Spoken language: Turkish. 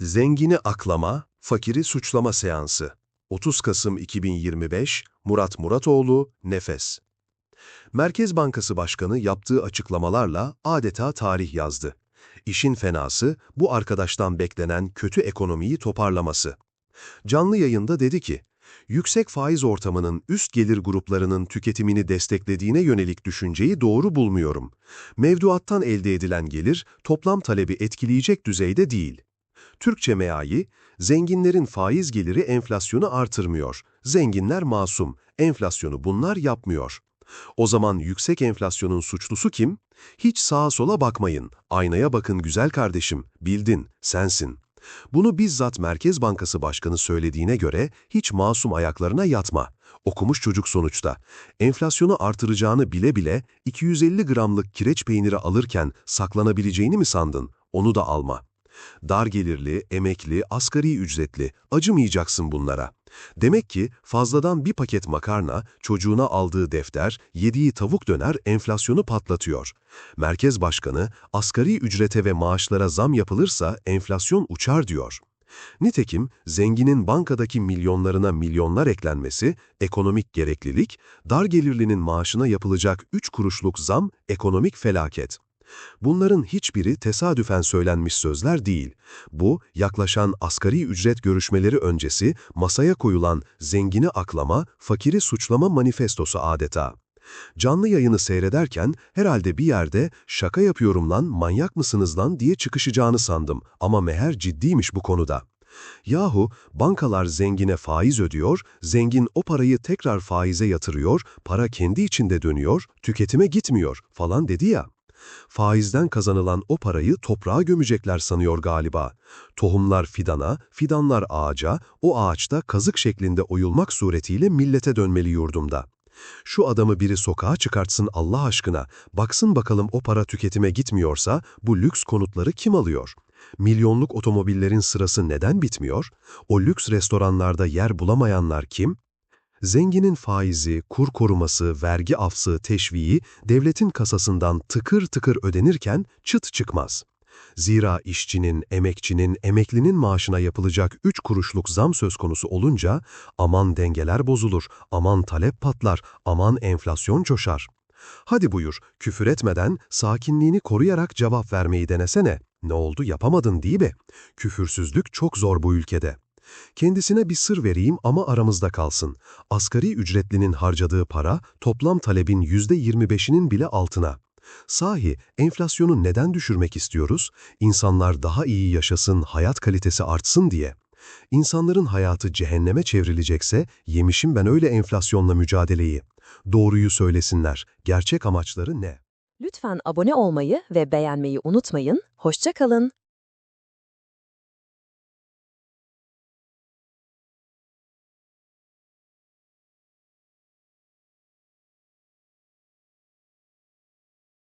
Zengini aklama, fakiri suçlama seansı. 30 Kasım 2025, Murat Muratoğlu, Nefes. Merkez Bankası Başkanı yaptığı açıklamalarla adeta tarih yazdı. İşin fenası, bu arkadaştan beklenen kötü ekonomiyi toparlaması. Canlı yayında dedi ki, yüksek faiz ortamının üst gelir gruplarının tüketimini desteklediğine yönelik düşünceyi doğru bulmuyorum. Mevduattan elde edilen gelir, toplam talebi etkileyecek düzeyde değil. Türkçe meali, zenginlerin faiz geliri enflasyonu artırmıyor. Zenginler masum, enflasyonu bunlar yapmıyor. O zaman yüksek enflasyonun suçlusu kim? Hiç sağa sola bakmayın, aynaya bakın güzel kardeşim, bildin, sensin. Bunu bizzat Merkez Bankası Başkanı söylediğine göre hiç masum ayaklarına yatma. Okumuş çocuk sonuçta. Enflasyonu artıracağını bile bile 250 gramlık kireç peyniri alırken saklanabileceğini mi sandın? Onu da alma. Dar gelirli, emekli, asgari ücretli, acımayacaksın bunlara. Demek ki fazladan bir paket makarna, çocuğuna aldığı defter, yediği tavuk döner enflasyonu patlatıyor. Merkez Başkanı, asgari ücrete ve maaşlara zam yapılırsa enflasyon uçar diyor. Nitekim zenginin bankadaki milyonlarına milyonlar eklenmesi, ekonomik gereklilik, dar gelirlinin maaşına yapılacak 3 kuruşluk zam, ekonomik felaket. Bunların hiçbiri tesadüfen söylenmiş sözler değil. Bu, yaklaşan asgari ücret görüşmeleri öncesi masaya koyulan zengini aklama, fakiri suçlama manifestosu adeta. Canlı yayını seyrederken herhalde bir yerde şaka yapıyorum lan, manyak mısınız lan diye çıkışacağını sandım ama meğer ciddiymiş bu konuda. Yahu bankalar zengine faiz ödüyor, zengin o parayı tekrar faize yatırıyor, para kendi içinde dönüyor, tüketime gitmiyor falan dedi ya. Faizden kazanılan o parayı toprağa gömecekler sanıyor galiba. Tohumlar fidana, fidanlar ağaca, o ağaçta kazık şeklinde oyulmak suretiyle millete dönmeli yurdumda. Şu adamı biri sokağa çıkartsın Allah aşkına, baksın bakalım o para tüketime gitmiyorsa bu lüks konutları kim alıyor? Milyonluk otomobillerin sırası neden bitmiyor? O lüks restoranlarda yer bulamayanlar kim? Zenginin faizi, kur koruması, vergi afsı, teşviği devletin kasasından tıkır tıkır ödenirken çıt çıkmaz. Zira işçinin, emekçinin, emeklinin maaşına yapılacak 3 kuruşluk zam söz konusu olunca aman dengeler bozulur, aman talep patlar, aman enflasyon coşar. Hadi buyur, küfür etmeden, sakinliğini koruyarak cevap vermeyi denesene. Ne oldu yapamadın değil mi? Küfürsüzlük çok zor bu ülkede. Kendisine bir sır vereyim ama aramızda kalsın. Asgari ücretlinin harcadığı para toplam talebin %25'inin bile altına. Sahi enflasyonu neden düşürmek istiyoruz? İnsanlar daha iyi yaşasın, hayat kalitesi artsın diye. İnsanların hayatı cehenneme çevrilecekse yemişim ben öyle enflasyonla mücadeleyi. Doğruyu söylesinler. Gerçek amaçları ne? Lütfen abone olmayı ve beğenmeyi unutmayın. Hoşça kalın.